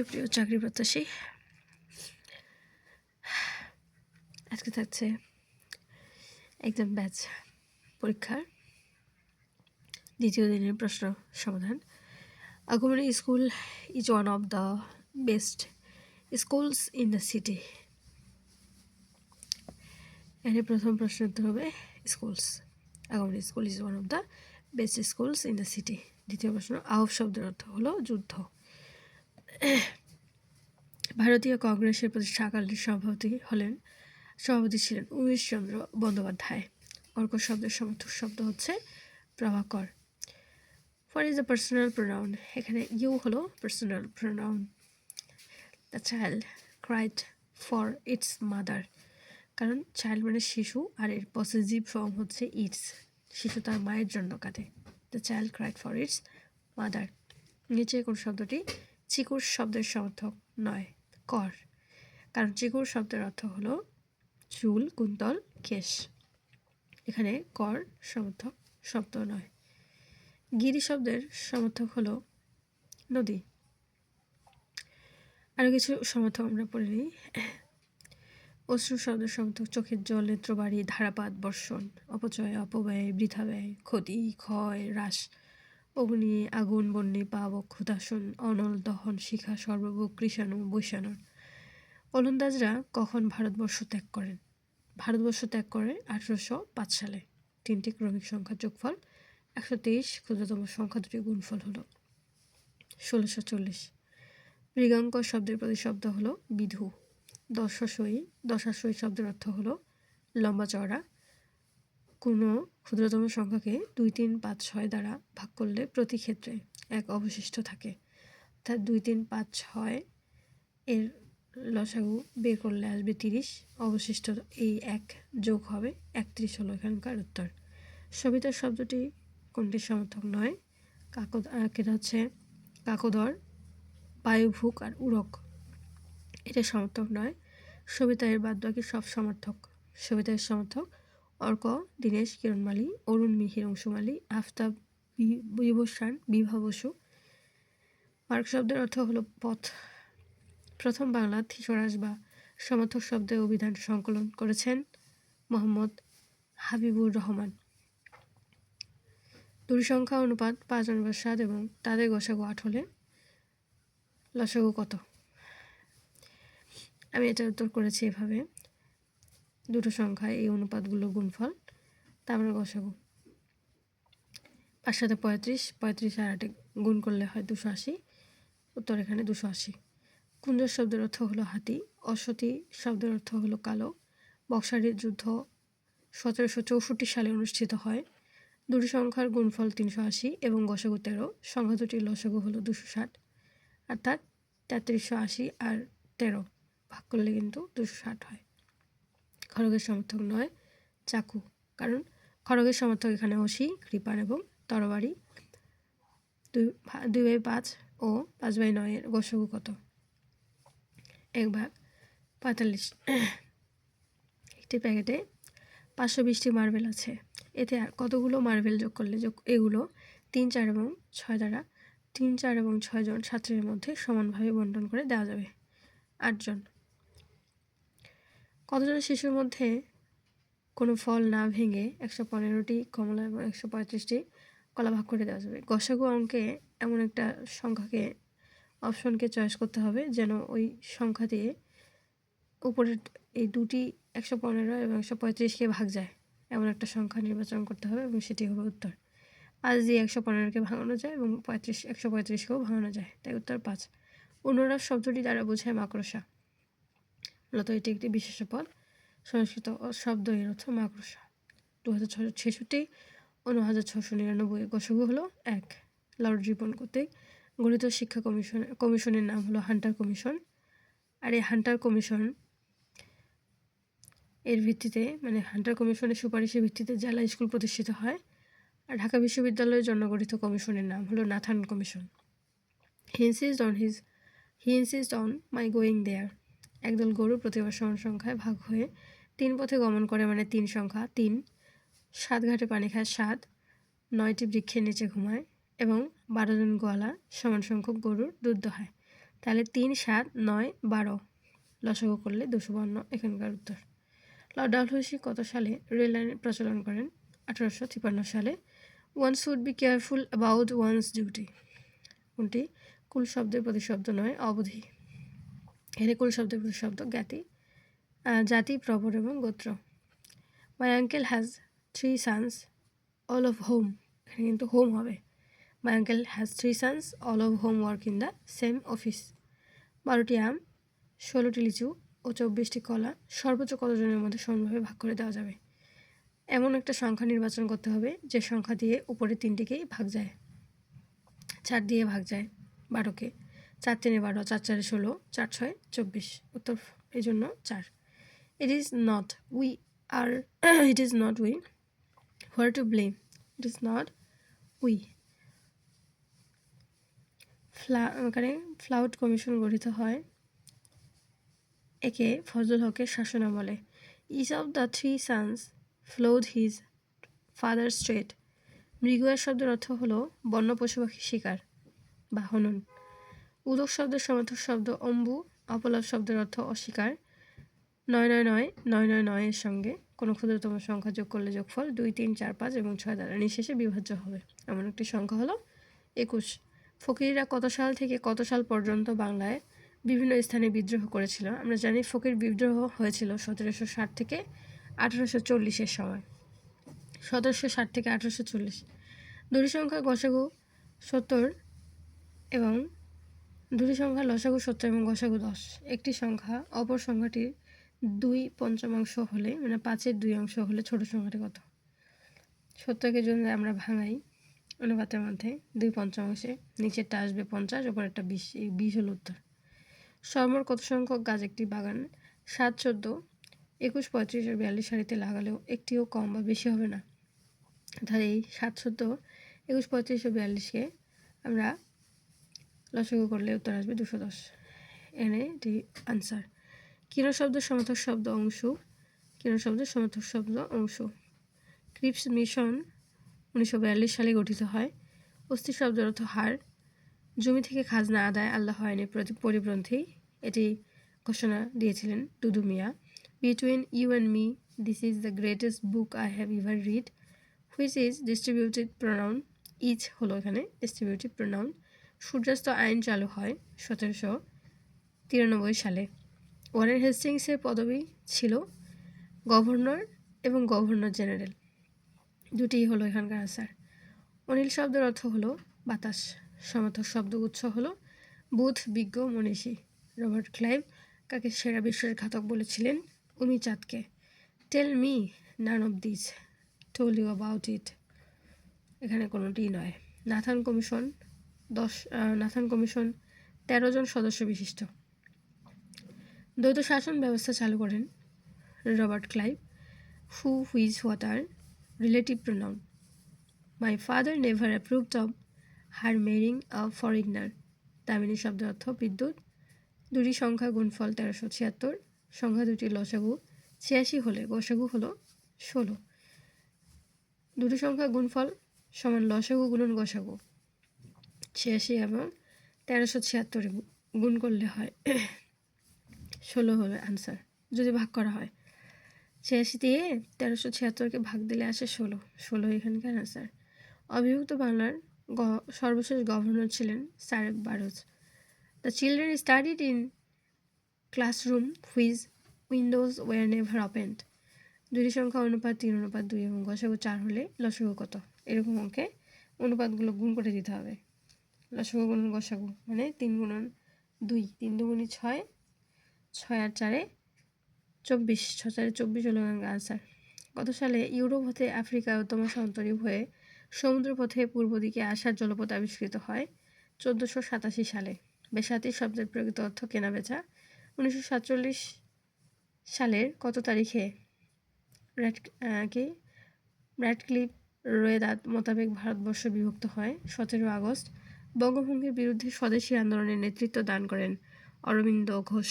সুপ্রিয় চাকরি প্রত্যাশী, আজকে থাকছে একদম ব্যাচ পরীক্ষার দ্বিতীয় দিনের প্রশ্ন সমাধান। Agamani school is one of the best schools in the city এখানে প্রথম প্রশ্ন উত্তর হবে schools Agamani school is one of the best schools in the city দ্বিতীয় প্রশ্ন, আহব শব্দের অর্থ হলো যুদ্ধ। ভারতীয় কংগ্রেসের প্রতিষ্ঠাকালীন সভাপতি হলেন, সভাপতি ছিলেন উমেশচন্দ্র বন্দ্যোপাধ্যায়। অর্ক শব্দের সমর্থক শব্দ হচ্ছে Prabhakar. For is the personal pronoun এখানে ইউ হলো personal pronoun the child cried for its mother কারণ চাইল্ড মানে শিশু আর এর পসেসিভ ফর্ম হচ্ছে ইটস শিশু তার মায়ের জন্য কাঁদে। The child cried for its mother নিচে কোন শব্দটি? চিকুর শব্দের সমর্থক নয়, কর। কারণ চিকুর শব্দের অর্থ হলো চুল, কুন্তল, কেশ। এখানে কর সমর্থক শব্দ নয়। গিরি শব্দের সমর্থক হলো নদী। আরও কিছু সমর্থক আমরা পড়ে নিই। অশ্রু শব্দের সমর্থক চোখের জল, নেত্রবাড়ি, ধারাপাত, বর্ষণ, অপচয়, অপব্যয়, বৃথা ব্যয়, ক্ষতি, ক্ষয়, হ্রাস। অগ্নি, আগুন, বন্যে পাবক ক্ষুদাসন অনল দহন, শিখা সর্বভোগ কৃষাণু বৈশাণর ওলন্দাজরা কখন ভারতবর্ষ ত্যাগ করেন? ভারতবর্ষ ত্যাগ করে আঠেরোশো পাঁচ সালে। তিনটি ক্রমিক সংখ্যার যোগফল, একশো তেইশ, ক্ষুদ্রতম সংখ্যা দুটি গুণফল হলো ষোলোশো চল্লিশ। মৃগাঙ্ক শব্দের প্রতিশব্দ হলো বিধু। দশাশয়ী দশাশয়ী শব্দের অর্থ হলো লম্বা চওড়া। কোনো ক্ষুদ্রতম সংখ্যাকে দুই, তিন, পাঁচ, ছয় দ্বারা ভাগ করলে প্রতি ক্ষেত্রে এক অবশিষ্ট থাকে। অর্থাৎ দুই, তিন, পাঁচ, ছয় এর লসাগু বের করলে আসবে তিরিশ। অবশিষ্ট এই এক যোগ হবে একত্রিশ হলো এখানকার উত্তর। সবিতার শব্দটি কোনটি সমর্থক নয়? কাকদ এটা হচ্ছে কাকদর, বায়ুভুক আর উড়ক এটা সমর্থক নয়। সবিতা এর বাদ বাকি সব সমর্থক। সবিতার সমর্থক অর্ক, দীনেশ কিরণমালী, অরুণ মিহির অংশুমালী, আফতাব বিভূষণ, বিভা বসু। মার্ক শব্দের অর্থ হলো পথ। প্রথম বাংলা থিসরাজ বা সমর্থক শব্দে অভিধান সংকলন করেছেন মোহাম্মদ হাবিবুর রহমান। সংখ্যা অনুপাত পাঁচ অনুপাত সাত এবং তাদের গোসাগু আট হলে লসাগু কত? আমি এটার উত্তর করেছি এভাবে। দুটো সংখ্যায় এই অনুপাতগুলো গুণফল, তারপরে গসাগু পাঁচ সাথে পঁয়ত্রিশ পঁয়ত্রিশ আর আটে গুণ করলে হয় দুশো আশি, উত্তর এখানে দুশো আশি। কুঞ্জ শব্দের অর্থ হলো হাতি অসতী শব্দের অর্থ হলো কালো। বক্সারির যুদ্ধ সতেরোশো চৌষট্টি সালে অনুষ্ঠিত হয়। দুটি সংখ্যার গুণফল তিনশো আশি এবং গসাগু তেরো, সংখ্যা দুটির লসাগু হলো দুশো ষাট, অর্থাৎ তেত্রিশশো আশি আর তেরো। ভাগ করলে কিন্তু দুশো ষাট হয়। খড়গের সমর্থক নয়, চাকু। কারণ খড়গের সমর্থক এখানে অসি কৃপান এবং তরবারি, দুই দুই বাই পাঁচ ও পাঁচ বাই নয়ের গোসগু কত? এক ভাগ, পঁয়তাল্লিশ। একটি প্যাকেটে পাঁচশো বিশটি মার্বেল আছে। এতে কতগুলো মার্বেল যোগ করলে যোগ, এগুলো তিন, চার এবং ছয় দ্বারা তিন, চার এবং ছয়জন ছাত্রের মধ্যে সমানভাবে বন্টন করে দেওয়া যাবে। আটজন। কতজন শিশুর মধ্যে কোনো ফল না ভেঙে একশো পনেরোটি কমলা এবং একশো পঁয়ত্রিশটি কলা ভাগ করে দেওয়া যাবে? গসাগু অঙ্কে এমন একটা সংখ্যাকে, অপশনকে চয়েস করতে হবে যেন ওই সংখ্যা দিয়ে উপরের এই দুটি একশো পনেরো এবং একশো পঁয়ত্রিশকে ভাগ যায়। এমন একটা সংখ্যা নির্বাচন করতে হবে এবং সেটি হবে উত্তর। পাঁচ দিয়ে একশো পনেরোকে ভাঙানো যায় এবং পঁয়ত্রিশ, একশো পঁয়ত্রিশকেও ভাঙানো যায়। তাই উত্তর পাঁচ। অনুরাগ শব্দটি দ্বারা বোঝায় মাকড়সা। মূলত এটি একটি বিশেষ পদ সংস্কৃত শব্দ এর অর্থ মাকড়সা। দু হাজার ছশো ছেষট্টি ন হাজার ছশো নিরানব্বই গসগু হলো এক লর্ড রিপন কর্তৃক গণিত শিক্ষা কমিশন, কমিশনের নাম হলো হান্টার কমিশন। আর এই হান্টার কমিশন এর ভিত্তিতে মানে হান্টার কমিশনের সুপারিশের ভিত্তিতে জেলা স্কুল প্রতিষ্ঠিত হয়। আর ঢাকা বিশ্ববিদ্যালয়ের জন্য গঠিত কমিশনের নাম হলো Nathan commission. He insist on his he insist on my going there একদল গরু প্রতিবার সমান সংখ্যায় ভাগ হয়ে তিন পথে গমন করে মানে তিন সংখ্যা, তিন। সাত ঘাটে পানি খায় সাত, নয়টি বৃক্ষের নিচে ঘুমায় এবং বারো জন গোয়ালা সমান সংখ্যক গরুর দুধ হয় তাহলে তিন, সাত, নয়, বারো লসাগু করলে দুশো বান্ন এখানকার উত্তর। লর্ড ডালহৌসি কত সালে রেল লাইনের প্রচলন করেন? আঠারোশো তিপ্পান্ন সালে। One should be careful about one's duty. কোনটি? কুল শব্দের প্রতিশব্দ নয়, অবধি। এখানে কুল শব্দের প্রতিশব্দ জ্ঞাতি জাতি, প্রবর এবং গোত্র। My uncle has three sons all of home এখানে কিন্তু হোম হবে। My uncle has three sons all of home work in the same office বারোটি আম, ষোলোটি লিচু ও চব্বিশটি কলা, সর্বোচ্চ কতজনের মধ্যে সমানভাবে ভাগ করে দেওয়া যাবে? এমন একটা সংখ্যা নির্বাচন করতে হবে, যে সংখ্যা দিয়ে উপরে তিনটিকেই ভাগ যায়। চার দিয়ে ভাগ যায়, বারোকে। চার তিনে বারো চার চারে ষোলো চার ছয় চব্বিশ। উত্তর এই জন্য চার it is not we are it is not we where to blame it is not we ফ্লা এখানে ফ্লাউড কমিশন গঠিত হয় একে ফজল হকের শাসনামলে each of the three sons followed his father straight মৃগুয়ার শব্দের অর্থ হলো বন্য পশু পাখি শিকার বা হনন। উদক শব্দের সমর্থক শব্দ অম্বু, অপলাপ শব্দের অর্থ অস্বীকার। নয় নয় নয় নয় নয় নয়ের সঙ্গে কোনো ক্ষুদ্রতম সংখ্যা যোগ করলে যোগফল দুই, তিন, চার, পাঁচ এবং ছয় দ্বারা নিঃশেষে বিভাজ্য হবে। এমন একটি সংখ্যা হলো একুশ। ফকিররা কত সাল থেকে কত সাল পর্যন্ত বাংলায় বিভিন্ন স্থানে বিদ্রোহ করেছিল? আমরা জানি ফকির বিদ্রোহ হয়েছিল সতেরোশো ষাট থেকে আঠারোশো চল্লিশের সময়। সতেরোশো ষাট থেকে আঠারোশো চল্লিশ। দুটি সংখ্যা গসাগু, সত্তর এবং দুটি সংখ্যা লসাগু সত্তর এবং গসাগু দশ। একটি সংখ্যা অপর সংখ্যাটির দুই পঞ্চমাংশ হলে মানে পাঁচের দুই অংশ হলে ছোট সংখ্যাটি কত? সত্তরকে যদি আমরা ভাঙাই অনুপাতের মধ্যে দুই পঞ্চমাংশে নিচেরটা আসবে পঞ্চাশ, ওপরেরটা বিশ, এই বিশ হল উত্তর। সর্বমোট কত সংখ্যক গাছ একটি বাগান? সাত, চোদ্দ, একুশ, পঁয়ত্রিশ আর বিয়াল্লিশ সারিতে লাগালেও একটিও কম বা বেশি হবে না। অর্থাৎ এই সাত, চোদ্দ, একুশ, পঁয়ত্রিশ ও বিয়াল্লিশকে আমরা লসাগু করলে উত্তর আসবে দুশো দশ। এনে এটি আনসার কিন শব্দ সমর্থক শব্দ অংশ। কিন শব্দের সমর্থক শব্দ অংশ। ক্রিপস মিশন উনিশশো বিয়াল্লিশ সালে গঠিত হয়। অস্থি শব্দের অর্থ হার জমি থেকে খাজনা আদায় আল্লাহ আইনের প্রতি পরিপন্থী। এটি ঘোষণা দিয়েছিলেন Dudu Miyan. Between you and me this is the greatest book I have ever read which is distributed pronoun each হলো এখানে ডিস্ট্রিবিউটেড প্রোনাউন সূর্যাস্ত আইন চালু হয় সতেরোশো তিরানব্বই সালে। ওয়ারেন হেস্টিংসের পদবি ছিল গভর্নর এবং গভর্নর জেনারেল। দুটিই হলো এখানকার আনসার। অনিল শব্দের অর্থ হলো বাতাস, সমর্থক শব্দগুচ্ছ হলো বুধ, বিজ্ঞ, মনীষী। রবার্ট ক্লাইভ কাকে সেরা বিশ্বের ঘাতক বলেছিলেন? উমি চাঁদকে tell me none of this, told you about it. এখানে কোনোটিই নয়। নাথান কমিশন দশ নাথান কমিশন তেরো জন সদস্য বিশিষ্ট। দ্বৈত শাসন ব্যবস্থা চালু করেন Robert Clive, who whose what are relative pronoun. My father never approved of her marrying a foreigner Damini শব্দের অর্থ বিদ্যুৎ। দুটি সংখ্যা গুণফল তেরোশো ছিয়াত্তর, সংখ্যা দুটি লসাগু ছিয়াশি হলে গসাগু হলো ষোলো। দুটি সংখ্যা গুণফল সমান লসাগু গুণন গসাগু ছিয়াশি এবং তেরোশো ছিয়াত্তরে গুণ করলে হয়। ষোলো হবে আনসার যদি ভাগ করা হয়। ছিয়াশি দিয়ে তেরোশো ছিয়াত্তরকে ভাগ দিলে আসে ষোলো। ষোলো এখানকার আনসার অবিভক্ত বাংলার গ- সর্বশেষ গভর্নর ছিলেন sir Burrows. The children studied in classroom whose windows were never opened দুটি সংখ্যা অনুপাত তিন, অনুপাত দুই এবং গসাগু চার হলে লসাগু কত? এরকম অঙ্কে অনুপাতগুলো গুণ করে দিতে হবে। লসাগু গুণন গসাগু মানে তিন গুণন দুই, তিন দুগুণি ছয় ছয় আর চারে চব্বিশ, ছ চারে চব্বিশ হলো আনসার গত সালে ইউরোপ হতে আফ্রিকা ও তমসান্তরী হয়ে সমুদ্রপথে পূর্ব দিকে আসার জলপথ আবিষ্কৃত হয় চোদ্দোশো সাতাশি সালে। বেসাতি শব্দের প্রকৃত অর্থ কেনাবেচা। উনিশশো সাতচল্লিশ সালের কত তারিখে র্যাট কি? র্যাডক্লিফ রোয়েদাত মোতাবেক ভারতবর্ষ বিভক্ত হয়? সতেরো আগস্ট। বঙ্গভঙ্গের বিরুদ্ধে স্বদেশী আন্দোলনে নেতৃত্ব দান করেন অরবিন্দ ঘোষ।